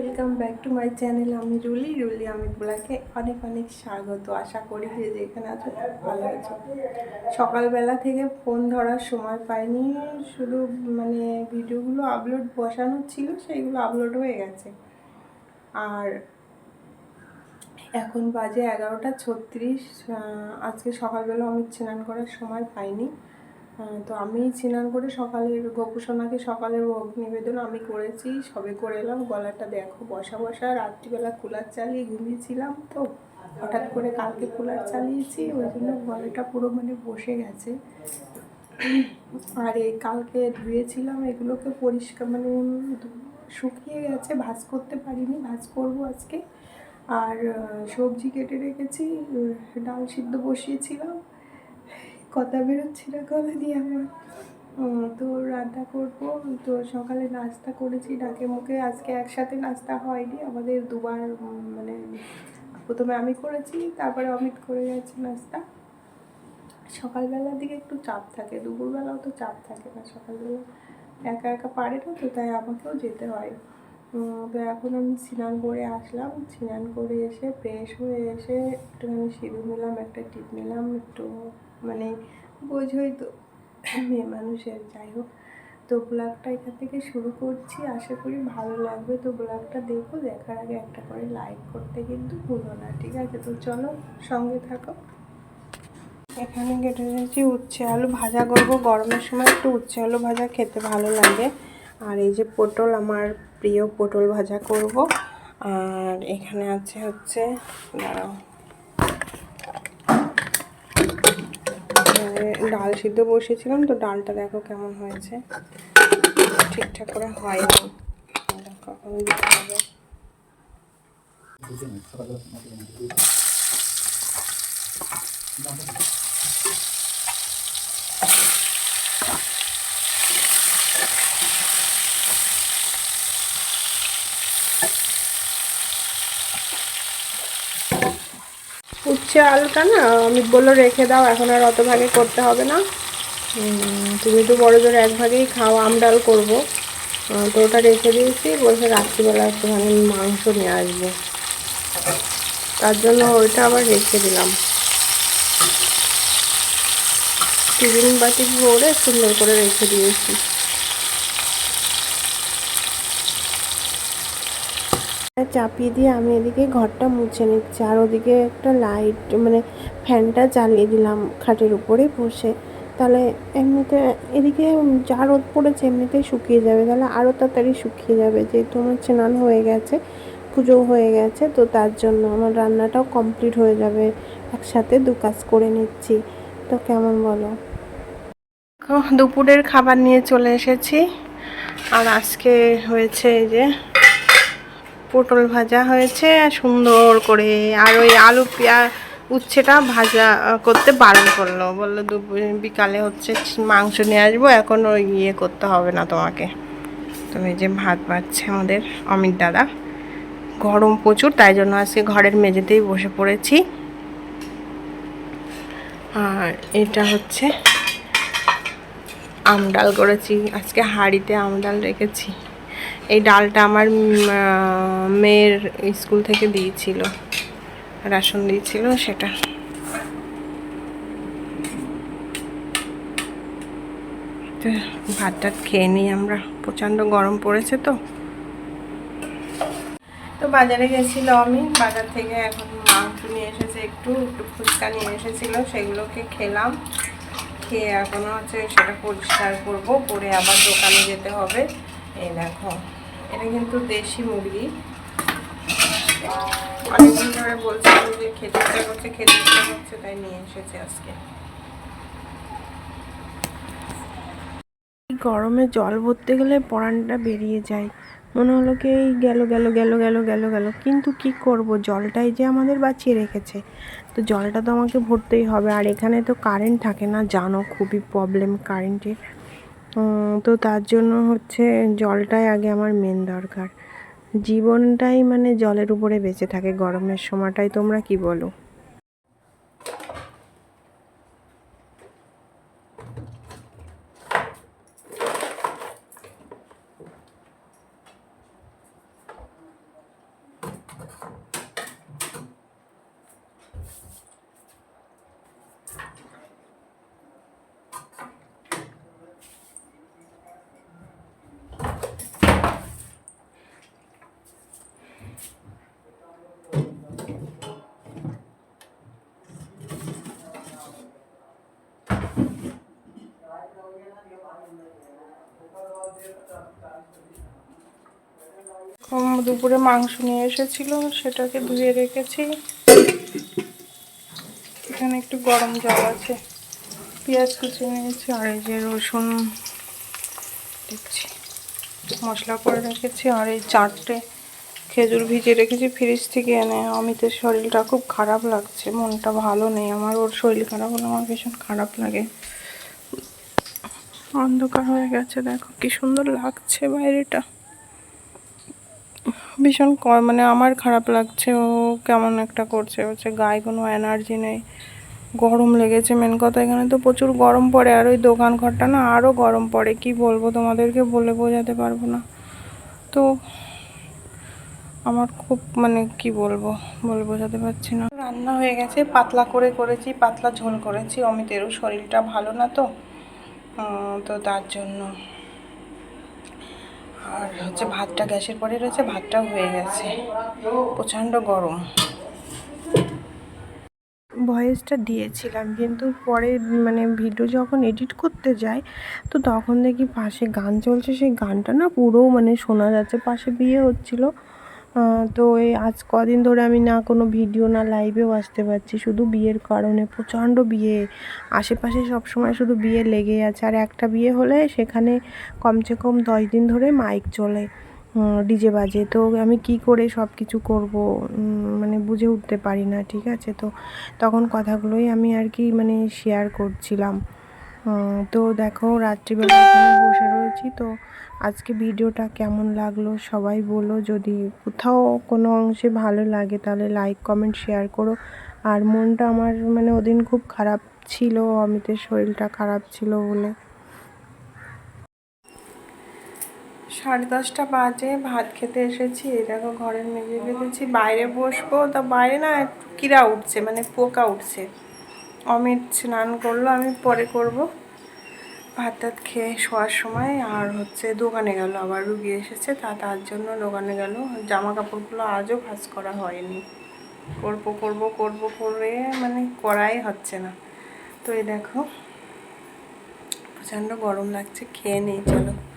Welcome back to my channel আমি Rulli Rulli, আমি ব্লাকে অনেক অনেক স্বাগত। আশা করি যে যেখানে আছো খুব ভালো আছো। সকালবেলা থেকে ফোন ধরার সময় পাইনি। শুধু মানে ভিডিওগুলো আপলোড বসানো ছিল, সেইগুলো আপলোড হয়ে গেছে। আর এখন বাজে এগারোটা ছত্রিশ। আজকে সকালবেলা আমি স্নান করার সময় পাইনি। তো আমি স্নান করে সকালের গোপুসোনাকে সকালের ভোগ নিবেদন আমি করেছি, সবে করে এলাম, গলাটা দেখো বসা বসা, রাত্রিবেলা কুলার চালিয়ে ঘুমিয়েছিলাম তো, হঠাৎ করে কালকে কুলার চালিয়েছি, ওই জন্য গলাটা পুরো মানে বসে গেছে। আর এই কালকে ধুয়েছিলাম, এগুলোকে পরিষ্কার মানে শুকিয়ে গেছে, ভাজ করতে পারিনি, ভাজ করব আজকে। আর সবজি কেটে রেখেছি, ডাল সিদ্ধ বসিয়েছিলাম কথা বেরোচ্ছে না গলা দিয়ে আমার। তো রান্না করব তো সকালে নাস্তা করেছি, ডাকে মুখে আজকে একসাথে নাস্তা হয়নি, আমাদের দুবার মানে প্রথমে আমি করেছি, তারপরে অমিত করে গেছে নাস্তা। সকালবেলার দিকে একটু চাপ থাকে, দুপুরবেলাও তো চাপ থাকে না, সকালবেলা একা একা পারে না তো, তাই আমাকেও যেতে হয়। তো এখন আমি স্নান করে আসলাম, স্নান করে এসে ফ্রেশ হয়ে এসে একটুখানি সিঁদুর নিলাম, একটা টিপ নিলাম, একটু মানে বোঝই তো মেয়ে মানুষের, যাই হোক। তো ব্লগটা এখান থেকে শুরু করছি। আশা করি ভালো লাগবে। তো ব্লগটা দেখো, দেখার আগে একটা করে লাইক করতে কিন্তু ভুলো না, ঠিক আছে? তো চলো সঙ্গে থাকো। এখানে কেটে রেখেছি উচ্ছে আলু ভাজা করব। গরমের সময় একটু উচ্ছে আলু ভাজা খেতে ভালো লাগে। আর এই যে পটল, আমার প্রিয় পটল ভাজা করব। আর এখানে আছে হচ্ছে, দাঁড়াও এখানে ডাল সিদ্ধ বসিয়েছিলাম তো ডালটা দেখো কেমন হয়েছে। ঠিকঠাক করে হয়নি এখন দিতে হবে। আলুটা না, আমি বলল রেখে দাও, এখন আর অত ভাগে করতে হবে না। তুমি তো বড় জোর এক ভাগেই খাও, আম ডাল করব। তো ওটা রেখে দিয়েছি, বলছে রাত্রিবেলা একটুখানি মাংস নিয়ে আসব। তার জন্য ওইটা আবার রেখে দিলাম। টিফিন বাটি ভরে সুন্দর করে রেখে দিয়েছি। চাপিয়ে দিয়ে আমি এদিকে ঘরটা মুছে নিচ্ছি। আর ওদিকে একটা লাইট মানে ফ্যানটা চালিয়ে দিলাম খাটের উপরে বসে। তাহলে এমনিতে এদিকে যা রোদ পড়েছে এমনিতেই শুকিয়ে যাবে। তাহলে আরও তাড়াতাড়ি শুকিয়ে যাবে। যেহেতু আমার স্নান হয়ে গেছে, পুজো হয়ে গেছে, তো তার জন্য আমার রান্নাটাও কমপ্লিট হয়ে যাবে। একসাথে দু কাজ করে নিচ্ছি। তো কেমন বলো? দুপুরের খাবার নিয়ে চলে এসেছি। আর আজকে হয়েছে এই যে পটল ভাজা হয়েছে, সুন্দর করে। আর ওই আলু পেঁয়া উচ্ছেটা ভাজা করতে বারণ করল। বলল দুপুর বিকালে হচ্ছে মাংস নিয়ে আসব, এখন ওই ইয়ে করতে হবে না তোমাকে। তুমি যে ভাত পাচ্ছে আমাদের অমিত দাদা। গরম প্রচুর, তাই জন্য আজকে ঘরের মেঝেতেই বসে পড়েছি। আর এটা হচ্ছে আমডাল করেছি। আজকে হাঁড়িতে আমডাল রেখেছি। এই ডালটা আমার মেয়ের স্কুল থেকে দিয়েছিল, রাশন দিয়েছিল সেটা। ভাত টাত খেয়ে নিই আমরা, প্রচণ্ড গরম পড়েছে তো। তো বাজারে গেছিল আমি, বাজার থেকে এখন মাংস নিয়ে এসেছে একটু একটু ফুচকা নিয়ে এসেছিল, সেগুলোকে খেলাম। খেয়ে এখনও হচ্ছে সেটা পরিষ্কার করব, করে আবার দোকানে যেতে হবে। এই দেখো। এটা কিন্তু দেশি মুরগি। অনেকদিন ধরে বলছিলাম যে খেতে ইচ্ছা করছে খেতে ইচ্ছা করছে তাই নিয়ে এসেছে আজকে। গরমে জল ভরতে গেলে পরানটা বেরিয়ে যায়। মনে হলো কি এই গেল গেল গেল গেল গেল গেল। কিন্তু কি করব? জলটাই যে আমাদের বাঁচিয়ে রেখেছে। তো জলটা তো আমাকে ভরতেই হবে। আর এখানে তো কারেন্ট থাকে না জানো খুবই প্রবলেম কারেন্টের তো তার জন্য হচ্ছে জলটাই আগে আমার মেন দরকার। জীবনটাই মানে জলের উপরে বেঁচে থাকে, গরমের সময়টাই তোমরা কি বলো? দুপুরে মাংস নিয়ে এসেছিল, সেটাকে ধুয়ে রেখেছি। এখানে একটু গরম জল আছে। পেঁয়াজ কুচি নিয়েছি আর এই যে রসুন দিচ্ছি। মশলা করে রেখেছি আর এই চারটে খেজুর ভিজে রেখেছি ফ্রিজ থেকে এনে। অমিতের শরীরটা খুব খারাপ লাগছে, মনটা ভালো নেই আমার। ওর শরীর খারাপ হলে আমার ভীষণ খারাপ লাগে। অন্ধকার হয়ে গেছে, দেখো কি সুন্দর লাগছে বাইরেটা। ভীষণ মানে আমার খারাপ লাগছে, ও কেমন একটা করছে। হচ্ছে গায়ে কোনো এনার্জি নেই, গরম লেগেছে মেন কথা। এখানে তো প্রচুর গরম পড়ে, আর ওই দোকান ঘরটা না আরও গরম পড়ে। কি বলব তোমাদেরকে, বলে বোঝাতে পারব না। তো আমার খুব মানে কি বলব, বলে বোঝাতে পারছি না। রান্না হয়ে গেছে, পাতলা করে করেছি, পাতলা ঝোল করেছি। অমিতেরও শরীরটা ভালো না তো তো তার জন্য আর হচ্ছে ভাতটা গ্যাসের পরে রয়েছে, ভাতটাও হয়ে গেছে। প্রচণ্ড গরম। ভয়েসটা দিয়েছিলাম, কিন্তু পরে মানে ভিডিও যখন এডিট করতে যাই, তো তখন দেখি পাশে গান চলছে, সেই গানটা না পুরো মানে শোনা যাচ্ছে, পাশে বিয়ে হচ্ছিল। তো এই আজ কদিন ধরে আমি না কোনো ভিডিও, না লাইভেও আসতে পারছি। শুধু বিয়ের কারণে, প্রচণ্ড বিয়ে। আশেপাশে সবসময় শুধু বিয়ে লেগেই আছে। আর একটা বিয়ে হলে সেখানে কমসে কম দশ দিন ধরে মাইক চলে ডিজে বাজে তো আমি কি করে সব কিছু করব মানে বুঝে উঠতে পারি না, ঠিক আছে? তো তখন কথাগুলোই আমি আর কি মানে শেয়ার করছিলাম। তো দেখো, রাত্রিবেলা বসে রয়েছি। তো আজকে ভিডিওটা কেমন লাগল সবাই বলো। যদি কোথাও কোনো অংশে ভালো লাগে, তাহলে লাইক কমেন্ট শেয়ার করো। আর মনটা আমার মানে ওদিন খুব খারাপ ছিল, অমিতের শরীরটা খারাপ ছিল বলে। সাড়ে দশটা বাজে, ভাত খেতে এসেছি। দেখো, ঘরের মেঝে বেঁধেছি। বাইরে বসবো। তা বাইরে না কিরা উঠছে মানে পোকা উঠছে। অমিত স্নান করল, আমি পরে করব। ভাত টাত খেয়ে শোয়ার সময় আর হচ্ছে দোকানে গেল, আবার রুগী এসেছে, তা তার জন্য দোকানে গেল। জামা কাপড়গুলো আজও ভাঁজ করা হয়নি। করব করব করব করে মানে করাই হচ্ছে না। তো এই দেখো, প্রচণ্ড গরম লাগছে, খেয়ে নেই, চলো।